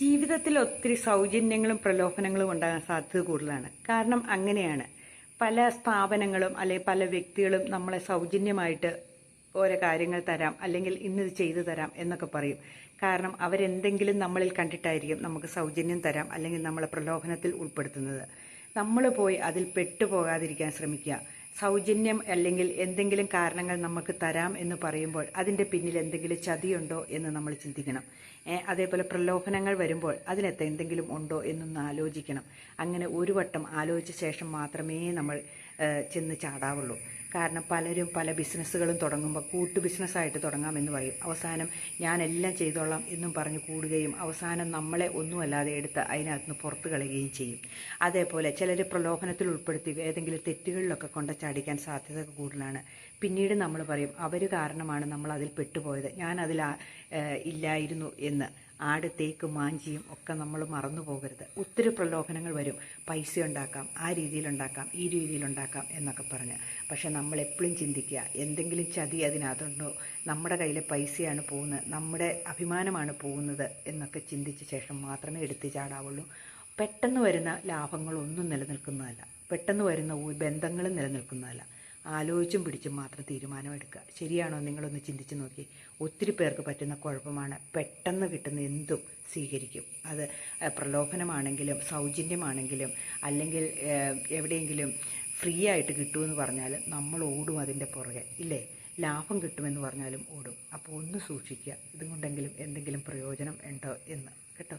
ജീവിതത്തിൽ ഒത്തിരി സൗജന്യങ്ങളും പ്രലോഭനങ്ങളും ഉണ്ടാകാൻ സാധ്യത കൂടുതലാണ്. കാരണം അങ്ങനെയാണ്. പല സ്ഥാപനങ്ങളും അല്ലെങ്കിൽ പല വ്യക്തികളും നമ്മളെ സൗജന്യമായിട്ട് ഓരോ കാര്യങ്ങൾ തരാം അല്ലെങ്കിൽ ഇന്നത് ചെയ്തു തരാം എന്നൊക്കെ പറയും. കാരണം അവരെന്തെങ്കിലും നമ്മളിൽ കണ്ടിട്ടായിരിക്കും നമുക്ക് സൗജന്യം തരാം അല്ലെങ്കിൽ നമ്മളെ പ്രലോഭനത്തിൽ ഉൾപ്പെടുത്തുന്നത്. നമ്മൾ പോയി അതിൽ പെട്ടുപോകാതിരിക്കാൻ ശ്രമിക്കുക. സൗജന്യം അല്ലെങ്കിൽ എന്തെങ്കിലും കാരണങ്ങൾ നമുക്ക് തരാം എന്ന് പറയുമ്പോൾ അതിന്റെ പിന്നിൽ എന്തെങ്കിലും ചതിയുണ്ടോ എന്ന് നമ്മൾ ചിന്തിക്കണം. അതേപോലെ പ്രലോഭനങ്ങൾ വരുമ്പോൾ അതിനകത്ത് എന്തെങ്കിലും ഉണ്ടോ എന്നൊന്ന് ആലോചിക്കണം. അങ്ങനെ ഒരു വട്ടം ആലോചിച്ച ശേഷം മാത്രമേ നമ്മൾ ചെന്ന് ചാടാവുള്ളൂ. കാരണം പലരും പല ബിസിനസ്സുകളും തുടങ്ങുമ്പോൾ കൂട്ടു ബിസിനസ്സായിട്ട് തുടങ്ങാമെന്ന് പറയും. അവസാനം ഞാനെല്ലാം ചെയ്തോളാം എന്നും പറഞ്ഞ് കൂടുകയും അവസാനം നമ്മളെ ഒന്നുമല്ലാതെ എടുത്ത് അതിനകത്ത് നിന്ന് പുറത്തു കളയുകയും ചെയ്യും. അതേപോലെ ചിലർ പ്രലോഭനത്തിൽ ഉൾപ്പെടുത്തി ഏതെങ്കിലും തെറ്റുകളിലൊക്കെ കൊണ്ട ചാടിക്കാൻ സാധ്യത കൂടുതലാണ്. പിന്നീട് നമ്മൾ പറയും അവർ കാരണമാണ് നമ്മൾ അതിൽ പെട്ടുപോയത് ഞാൻ അതിൽ ഇല്ലായിരുന്നു എന്ന്. ആട് തേക്ക് മാഞ്ചിയും ഒക്കെ നമ്മൾ മറന്നു പോകരുത്. ഒത്തിരി പ്രലോഭനങ്ങൾ വരും. പൈസ ഉണ്ടാക്കാം ആ രീതിയിലുണ്ടാക്കാം ഈ രീതിയിലുണ്ടാക്കാം എന്നൊക്കെ പറഞ്ഞ്. പക്ഷെ നമ്മൾ എപ്പോഴും ചിന്തിക്കുക എന്തെങ്കിലും ചതി അതിനകത്തുണ്ടോ? നമ്മുടെ കയ്യിലെ പൈസയാണ് പോകുന്നത് നമ്മുടെ അഭിമാനമാണ് പോകുന്നത് എന്നൊക്കെ ചിന്തിച്ച ശേഷം മാത്രമേ എടുത്തു ചാടാവുള്ളൂ. പെട്ടെന്ന് വരുന്ന ലാഭങ്ങളൊന്നും നിലനിൽക്കുന്നതല്ല. പെട്ടെന്ന് വരുന്ന ബന്ധങ്ങളും നിലനിൽക്കുന്നതല്ല. ആലോചിച്ചും പിടിച്ചും മാത്രം തീരുമാനമെടുക്കുക. ശരിയാണോ നിങ്ങളൊന്ന് ചിന്തിച്ച് നോക്കി. ഒത്തിരി പേർക്ക് പറ്റുന്ന കുഴപ്പമാണ് പെട്ടെന്ന് കിട്ടുന്ന എന്തും സ്വീകരിക്കും. അത് പ്രലോഭനമാണെങ്കിലും സൗജന്യമാണെങ്കിലും അല്ലെങ്കിൽ എവിടെയെങ്കിലും ഫ്രീ ആയിട്ട് കിട്ടുമെന്ന് പറഞ്ഞാൽ നമ്മൾ ഓടും അതിന്റെ പുറകെ ഇല്ലേ? ലാഭം കിട്ടുമെന്ന് പറഞ്ഞാലും ഓടും. അപ്പോൾ ഒന്ന് സൂക്ഷിക്കുക. ഇതുകൊണ്ടെങ്കിലും എന്തെങ്കിലും പ്രയോജനം ഉണ്ടോ എന്ന് കേട്ടോ?